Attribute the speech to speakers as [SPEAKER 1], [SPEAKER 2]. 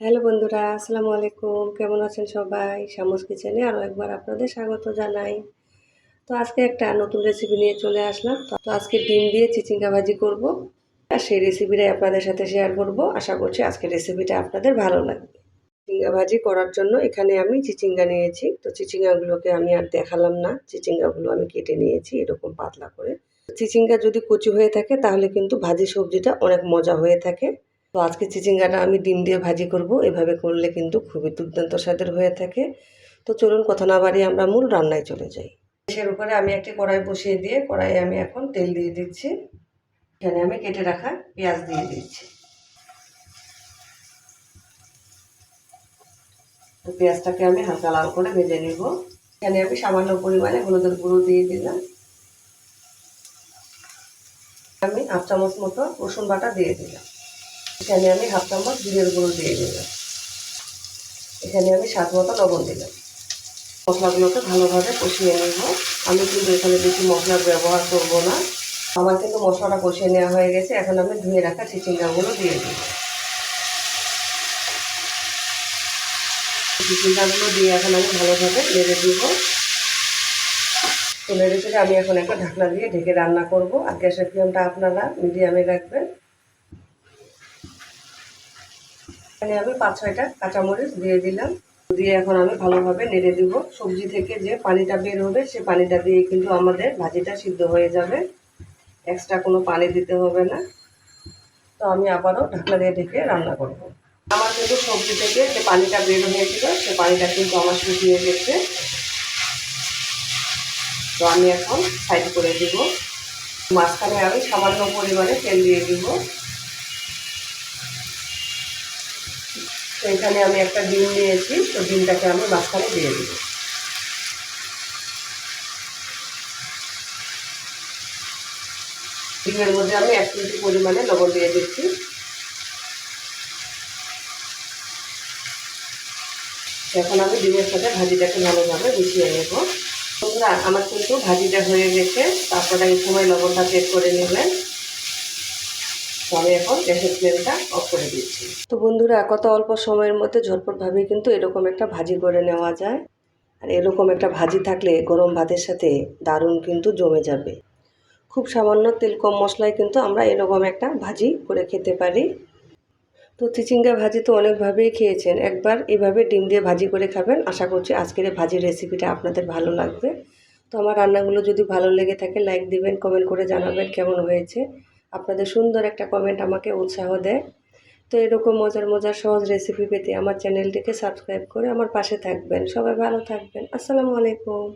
[SPEAKER 1] Hello বন্ধুরা, আসসালামু আলাইকুম। কেমন আছেন সবাই? শামুস কিচেনে আরও একবার আপনাদের স্বাগত জানাই। তো আজকে একটা নতুন রেসিপি নিয়ে চলে আসলাম। তো আজকে ডিম দিয়ে চিচিঙ্গা ভাজি করব। আর সেই রেসিপিটাই আপনাদের সাথে শেয়ার করব। আশা করছি আজকের রেসিপিটা আপনাদের ভালো লাগবে। চিচিঙ্গা ভাজি করার জন্য এখানে আমি চিচিঙ্গা নিয়েছি। তো চিচিঙ্গাগুলোকে আমি আর দেখালাম না। চিচিঙ্গাগুলো আমি কেটে নিয়েছি এরকম পাতলা করে। চিচিঙ্গা যদি কচু হয়ে থাকে, তাহলে কিন্তু ভাজি সবজিটা অনেক মজা হয়ে থাকে। তো আজকে চিচিঙ্গাটা আমি ডিম দিয়ে ভাজি করব। এভাবে করলে কিন্তু খুবই দুর্দান্ত স্বাদের হয়ে থাকে। তো চলুন কথা না বাড়িয়ে আমরা মূল রান্নায় চলে যাই। গ্যাসের উপরে আমি একটি কড়াই বসিয়ে দিয়ে কড়াইয়ে আমি এখন তেল দিয়ে দিচ্ছি। এখানে আমি কেটে রাখা পেঁয়াজ দিয়ে দিচ্ছি। পেঁয়াজটাকে আমি হালকা লাল করে ভেজে নিব। এখানে আমি সামান্য পরিমাণে হলুদের গুঁড়ো দিয়ে দিলাম। আমি হাফ চামচ মতো রসুন বাটা দিয়ে দিলাম। এখানে আমি হাফ চামচ জিরের গুঁড়ো দিয়ে দিলাম। এখানে আমি স্বাদ মতো লবণ দিলাম। মশলাগুলোকে ভালোভাবে কষিয়ে নেব। আমি কিন্তু এখানে বেশি মশলার ব্যবহার করব না। আমার কিন্তু মশলাটা কষিয়ে নেওয়া হয়ে গেছে। এখন আমি ধুয়ে রাখা চিচিঙ্গাগুলো দিয়ে দিই চিচিঙ্গাগুলো দিয়ে এখন আমি ভালোভাবে নেড়ে দিব। তো নেড়ে আমি এখন একটা ঢাকনা দিয়ে ঢেকে রান্না করব। আর গ্যাসের ফ্লেমটা আপনারা মিডিয়ামে রাখবেন। এখানে আমি পাঁচ ছয়টা কাঁচামরিচ দিয়ে দিলাম। দিয়ে এখন আমি ভালোভাবে নেড়ে দিব। সবজি থেকে যে পানিটা বের হবে, সে পানিটা দিয়ে কিন্তু আমাদের ভাজিটা সিদ্ধ হয়ে যাবে। এক্সট্রা কোনো পানি দিতে হবে না। তো আমি আবারও ঢাকনা দিয়ে ঢেকে রান্না করব। আমার কিন্তু সবজি থেকে যে পানিটা বের হয়েছিল, সে পানিটা কিন্তু আমার শুকিয়ে গেছে। তো আমি এখন সাইড করে দিব। মাঝখানে আমি সামান্য পরিমাণে তেল দিয়ে দিব। তো এখানে আমি একটা ডিম নিয়েছি, তো ডিমটাকে আমি মাঝখানে দিয়ে দিব। ডিমের মধ্যে আমি এক কেজি পরিমাণে লবণ দিয়ে দিচ্ছি। এখন আমি ডিমের সাথে ভাজিটাকে ভালোভাবে মিশিয়ে নেব। আমার কিন্তু ভাজিটা হয়ে গেছে, তারপরে এই সময় লবণটা চেক করে নেবেন। তো তো বন্ধুরা, কত অল্প সময়ের মধ্যে ঝটপটভাবে কিন্তু এরকম একটা ভাজি করে নেওয়া যায়। আর এরকম একটা ভাজি থাকলে গরম ভাতের সাথে দারুণ কিন্তু জমে যাবে। খুব সামান্য তেল কম মশলায় কিন্তু আমরা এরকম একটা ভাজি করে খেতে পারি। তো চিচিঙ্গা ভাজি তো অনেকভাবেই খেয়েছেন। একবার এভাবে ডিম দিয়ে ভাজি করে খাবেন। আশা করছি আজকের ভাজির রেসিপিটা আপনাদের ভালো লাগবে। তো আমার রান্নাগুলো যদি ভালো লেগে থাকে, লাইক দিবেন, কমেন্ট করে জানাবেন কেমন হয়েছে। আপনাদের সুন্দর একটা কমেন্ট আমাকে উৎসাহ দেয়। তো এরকম মজার মজার সহজ রেসিপি পেতে আমার চ্যানেলটিকে সাবস্ক্রাইব করে আমার পাশে থাকবেন। সবাই ভালো থাকবেন। আসসালামু আলাইকুম।